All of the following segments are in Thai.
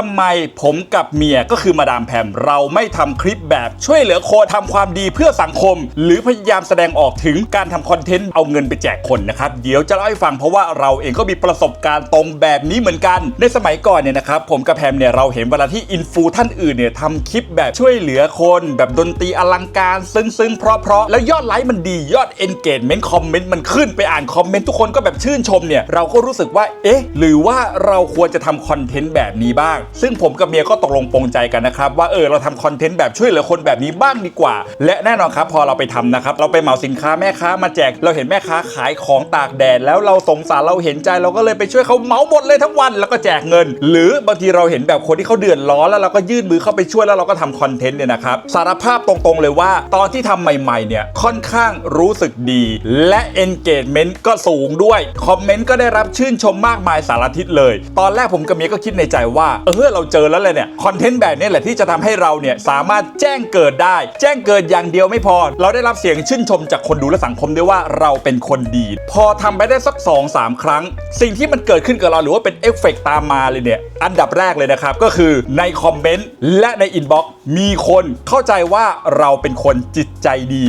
ทำไมผมกับเมียก็คือมาดามแพมเราไม่ทำคลิปแบบช่วยเหลือคนทำความดีเพื่อสังคม หรือพยายามแสดงออกถึงการทำคอนเทนต์เอาเงินไปแจกคนนะครับ เดี๋ยวจะเล่าให้ฟังเพราะว่าเราเองก็มีประสบการณ์ตรงแบบนี้เหมือนกัน ในสมัยก่อนเนี่ยนะครับผมกับแพมเนี่ยเราเห็นเวลาที่อินฟูท่านอื่นเนี่ยทำคลิปแบบช่วยเหลือคน แบบดนตรีอลังการซึ้งๆเพราะๆแล้วยอดไลค์มันดียอด engagement คอมเมนต์มันขึ้นไปอ่านคอมเมนต์ทุกคนก็แบบชื่นชมเนี่ยเราก็รู้สึกว่าเอ๊ะ หรือว่าเราควรจะทำคอนเทนต์แบบนี้บ้างซึ่งผมกับเมียก็ตกลงปรงใจกันนะครับ ว่าเออเราทำคอนเทนต์แบบช่วยเหลือคนแบบนี้บ้างดีกว่า และแน่นอนครับพอเราไปทำนะครับเราไปเหมาสินค้าแม่ค้ามาแจก เราเห็นแม่ค้าขายของตากแดดแล้วเราสงสารเราเห็นใจเราก็เลยไปช่วยเขาเหมาหมดเลยทั้งวัน แล้วก็แจกเงิน หรือบางทีเราเห็นแบบคนที่เขาเดือดร้อนแล้วเราก็ยื่นมือเข้าไปช่วยแล้วเราก็ทำคอนเทนต์เนี่ยนะครับสารภาพตรงๆเลยว่า ตอนที่ทำใหม่ๆเนี่ยค่อนข้างรู้สึกดี และ engagement ก็สูงด้วยคอมเมนต์ก็ได้รับชื่นชมมากมายสารทิศเลย ตอนแรกผมกับเมียก็คิดในใจว่าเออเราเจอแล้วเลยเนี่ยคอนเทนต์แบบนี้แหละที่จะทำให้เราเนี่ยสามารถแจ้งเกิดได้ แจ้งเกิดอย่างเดียวไม่พอ เราได้รับเสียงชื่นชมจากคนดูและสังคมด้วยว่าเราเป็นคนดี พอทำไปได้สัก2อสามครั้ง สิ่งที่มันเกิดขึ้นกับเราหรือว่าเป็นเอฟเฟกต์ตามมาเลยเนี่ยอันดับแรกเลยนะครับ ก็คือในคอมเมนต์และในอินบ็อกซ์มีคนเข้าใจว่าเราเป็นคนจิตใจดี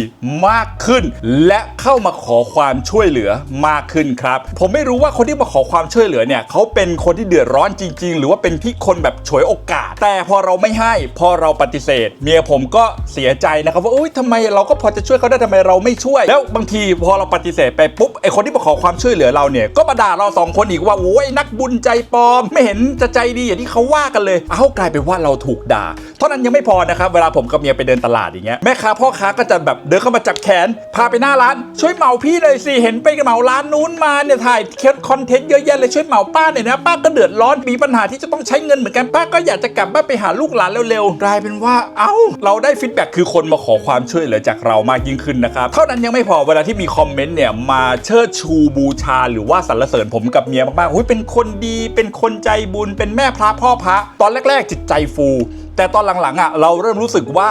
มากขึ้น และเข้ามาขอความช่วยเหลือมากขึ้นครับ ผมไม่รู้ว่าคนที่มาขอความช่วยเหลือเนี่ยเขาเป็นคนที่เดือดร้อนจริง ๆ หรือว่าเป็นที่คนแบบฉวยโอกาส แต่พอเราไม่ให้พอเราปฏิเสธ เมียผมก็เสียใจนะครับว่าอุ้ยทำไมเราก็พอจะช่วยเขาได้ทำไมเราไม่ช่วย แล้วบางทีพอเราปฏิเสธไปปุ๊บไอคนที่มาขอความช่วยเหลือเราเนี่ยก็มาด่าเราสองคนอีกว่าโอ้ยนักบุญใจปลอมไม่เห็นจะใจดีอย่างที่เขาว่ากันเลย เอากลายเป็นว่าเราถูกด่า เท่านั้นยังไม่พอนะครับเวลาผมกับเมียไปเดินตลาดอย่างเงี้ยแม่ค้าพ่อค้าก็จะแบบเดินเข้ามาจับแขน พาไปหน้าร้าน ช่วยเหมาพี่หน่อยสิเห็นไปเหมาร้านนู้นมาเนี่ยถ่ายเคสคอนเทนต์เยอะแยะเลยช่วยเหมาป้าหน่อยนะป้าก็เดือดร้อนมีปัญหาที่จะต้องใช้เงินเหมือนกันป้าก็อยากจะกลับบ้านไปหาลูกหลานเร็วๆกลายเป็นว่าเอ้าเราได้ฟีดแบ็กคือคนมาขอความช่วยเหลือจากเรามากยิ่งขึ้นนะครับเท่านั้นยังไม่พอเวลาที่มีคอมเมนต์เนี่ยมาเชิดชูบูชา หรือว่าสรรเสริญผมกับเมียมากๆหุยเป็นคนดีเป็นคนใจบุญเป็นแม่พระพ่อพระตอนแรก ๆ จิตใจฟู แต่ตอนหลังๆอะเราเริ่มรู้สึกว่า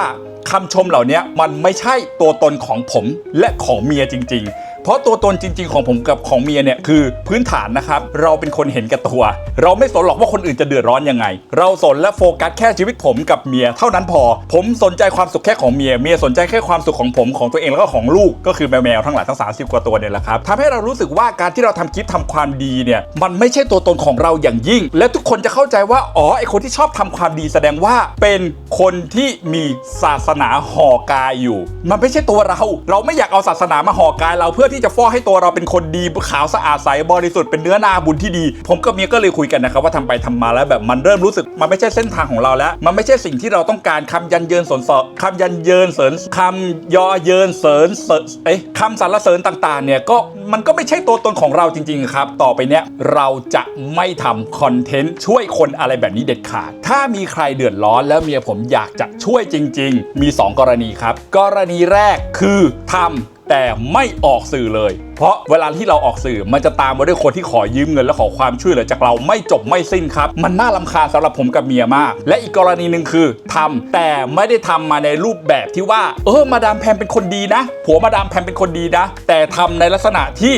คำชมเหล่านี้มันไม่ใช่ตัวตนของผมและของเมียจริง ๆ เพราะตัวตนจริง ๆ ของผมกับของเมียเนี่ยคือพื้นฐานนะครับ เราเป็นคนเห็นแก่ตัว เราไม่สนหรอกว่าคนอื่นจะเดือดร้อนยังไง เราสนและโฟกัสแค่ชีวิตผมกับเมียเท่านั้นพอ ผมสนใจความสุขแค่ของเมียเมียสนใจแค่ความสุขของผมของตัวเองแล้วก็ของลูกก็คือแมวๆทั้งหลายทั้ง 30 กว่าตัวเนี่ยแหละครับทำให้เรารู้สึกว่าการที่เราทำคลิปทำความดีเนี่ยมันไม่ใช่ตัวตนของเราอย่างยิ่ง และทุกคนจะเข้าใจว่าอ๋อไอคนที่ชอบทำความดีแสดงว่าเป็นคนที่มีศาสนาห่อกายอยู่ มันไม่ใช่ตัวเรา เราไม่อยากเอาศาสนามาห่อกายเราเพื่อที่ที่จะฟ้อให้ตัวเราเป็นคนดีขาวสะอาดใสบริสุทธิ์เป็นเนื้อนาบุญที่ดี ผมกับเมียก็เลยคุยกันนะครับว่าทำไปทำมาแล้วแบบมันเริ่มรู้สึกมันไม่ใช่เส้นทางของเราแล้ว มันไม่ใช่สิ่งที่เราต้องการคำยันเยินสนสอคำยันเยินเสริญคำยอเยินเสริญเสเอ้คำสรรเสริญต่างๆเนี่ยก็มันก็ไม่ใช่ตัวตนของเราจริงๆครับ ต่อไปเนี้ยเราจะไม่ทำคอนเทนต์ช่วยคนอะไรแบบนี้เด็ดขาด ถ้ามีใครเดือดร้อนแล้วเมียผมอยากจะช่วยจริง ๆ มี 2 กรณีครับ กรณีแรกคือทำ แต่ไม่ออกสื่อเลย เพราะเวลาที่เราออกสื่อมันจะตามมาด้วยคนที่ขอยืมเงินและขอความช่วยเหลือจากเราไม่จบไม่สิ้นครับ มันน่าลำคาญสำหรับผมกับเมียมาก และอีกกรณีหนึ่งคือทำแต่ไม่ได้ทำมาในรูปแบบที่ว่า เออมาดามแพมเป็นคนดีนะ ผัวมาดามแพมเป็นคนดีนะ แต่ทำในลักษณะที่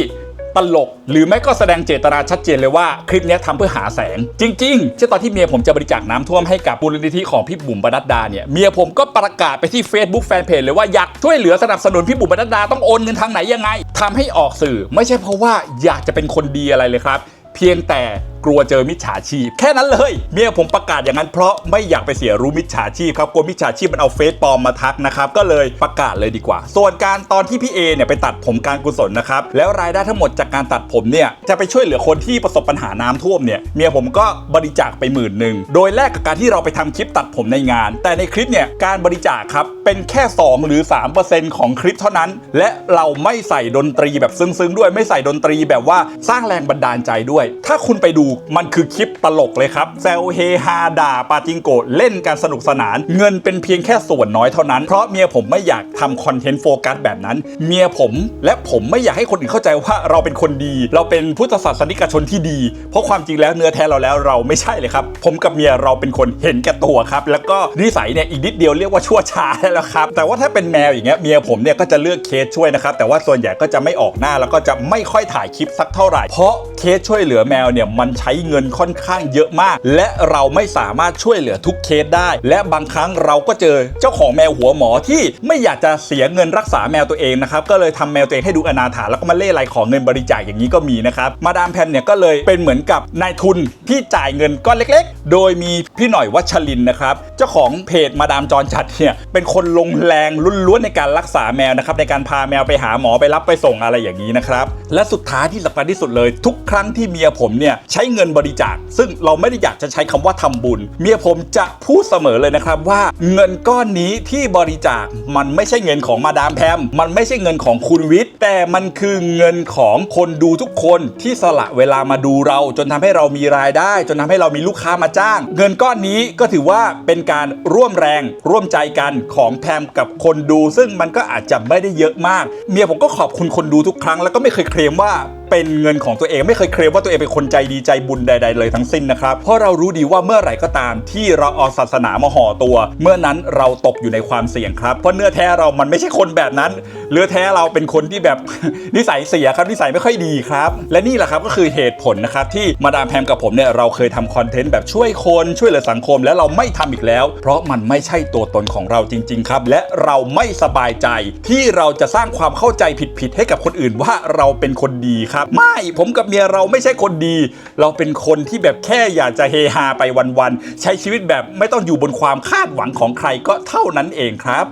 ตลก หรือไม่ก็แสดงเจตนาชัดเจนเลยว่าคลิปนี้ยทำเพื่อหาแสง จริงๆเช่นตอนที่เมียผมจะบริจาคน้ำท่วมให้กับมูลนิธิของพี่บุ๋มบรรดดาเนี่ยเมียผมก็ประกาศไปที่ Facebook แฟนเพจเลยว่าอยากช่วยเหลือสนับสนุนพี่บุ๋มบรรดดาต้องโอนเงินทางไหนยังไงทำให้ออกสื่อไม่ใช่เพราะว่าอยากจะเป็นคนดีอะไรเลยครับ เพียงแต่ กลัวเจอมิจฉาชีพ แค่นั้นเลย เมียผมประกาศอย่างนั้นเพราะไม่อยากไปเสียรู้มิจฉาชีพครับกลัวมิจฉาชีพมันเอาเฟซปลอมมาทักนะครับก็เลยประกาศเลยดีกว่า ส่วนการตอนที่พี่เอเนี่ยไปตัดผมการกุศลนะครับแล้วรายได้ทั้งหมดจากการตัดผมเนี่ยจะไปช่วยเหลือคนที่ประสบปัญหาน้ำท่วมเนี่ยเมียผมก็บริจาคไปหมื่นหนึ่งโดยแลกกับการที่เราไปทำคลิปตัดผมในงาน แต่ในคลิปเนี่ยการบริจาคครับเป็นแค่ 2 หรือ 3%ของคลิปเท่านั้น และเราไม่ใส่ดนตรีแบบซึ้งๆด้วยไม่ใส่ดนตรีแบบว่าสร้างแรงบันดาลใจด้วย ถ้าคุณไปดูมันคือคลิปตลกเลยครับแซวเฮฮาด่าปาจิงโกะเล่นกันสนุกสนาน เงินเป็นเพียงแค่ส่วนน้อยเท่านั้น เพราะเมียผมไม่อยากทำคอนเทนต์โฟกัสแบบนั้น เมียผมและผมไม่อยากให้คนอื่นเข้าใจว่าเราเป็นคนดี เราเป็นพุทธศาสนิกชนที่ดี เพราะความจริงแล้วเนื้อแท้เราแล้วเราไม่ใช่เลยครับ ผมกับเมียเราเป็นคนเห็นแก่ตัวครับ แล้วก็นิสัยเนี่ยอีกนิดเดียวเรียกว่าชั่วช้าแล้วครับ แต่ว่าถ้าเป็นแมวอย่างเงี้ยเมียผมเนี่ยก็จะเลือกเคสช่วยนะครับ แต่ว่าส่วนใหญ่ก็จะไม่ออกหน้าแล้วก็จะไม่ค่อยถ่ายคลิปสักเท่าไหร่ เพราะเคสช่วยเหลือแมวเนี่ยมันใช้เงินค่อนข้างเยอะมาก และเราไม่สามารถช่วยเหลือทุกเคสได้ และบางครั้งเราก็เจอเจ้าของแมวหัวหมอที่ไม่อยากจะเสียเงินรักษาแมวตัวเองนะครับก็เลยทำแมวตัวเองให้ดูอนาถาแล้วก็มาเล่ไรขอเงินบริจาคอย่างนี้ก็มีนะครับมาดามแพมเนี่ยก็เลยเป็นเหมือนกับนายทุนที่จ่ายเงินก้อนเล็ก ๆ โดยมีพี่หน่อยวัชรินนะครับเจ้าของเพจมาดามจรจัดเนี่ยเป็นคนลงแรงล้วนๆในการรักษาแมวนะครับในการพาแมวไปหาหมอไปรับไปส่งอะไรอย่างนี้นะครับและสุดท้ายที่สำคัญที่สุดเลย ทุกครั้งที่เมียผมเนี่ยใช้เงินบริจาค ซึ่งเราไม่ได้อยากจะใช้คำว่าทำบุญ เมียผมจะพูดเสมอเลยนะครับว่าเงินก้อนนี้ที่บริจาคมันไม่ใช่เงินของมาดามแพมมันไม่ใช่เงินของคุณวิทย์แต่มันคือเงินของคนดูทุกคนที่สละเวลามาดูเรา จนทำให้เรามีรายได้ จนทำให้เรามีลูกค้ามาจ้าง เงินก้อนนี้ก็ถือว่าเป็นการร่วมแรงร่วมใจกันของแพมกับคนดู ซึ่งมันก็อาจจะไม่ได้เยอะมาก เมียผมก็ขอบคุณคนดูทุกครั้ง แล้วก็ไม่เคยเคลมว่า เป็นเงินของตัวเองไม่เคยเคลมว่าตัวเองเป็นคนใจดีใจบุญใด ๆ เลยทั้งสิ้นนะครับ เพราะเรารู้ดีว่าเมื่อไหร่ก็ตามที่เราเอาศาสนามาห่อตัว เมื่อนั้นเราตกอยู่ในความเสี่ยงครับ เพราะเนื้อแท้เรามันไม่ใช่คนแบบนั้นเนื้อแท้เราเป็นคนที่แบบนิสัยเสียครับนิสัยไม่ค่อยดีครับ และนี่แหละครับก็คือเหตุผลนะครับที่มาดามแพมกับผมเนี่ยเราเคยทำคอนเทนต์แบบช่วยคนช่วยเหลือสังคม และเราไม่ทำอีกแล้ว เพราะมันไม่ใช่ตัวตนของเราจริง ๆ ครับ และเราไม่สบายใจที่เราจะสร้างความเข้าใจผิดๆให้กับคนอื่นว่าเราเป็นคนดีครับครับ ไม่ผมกับเมียเราไม่ใช่คนดี เราเป็นคนที่แบบแค่อยากจะเฮฮาไปวันๆใช้ชีวิตแบบไม่ต้องอยู่บนความคาดหวังของใครก็เท่านั้นเองครับ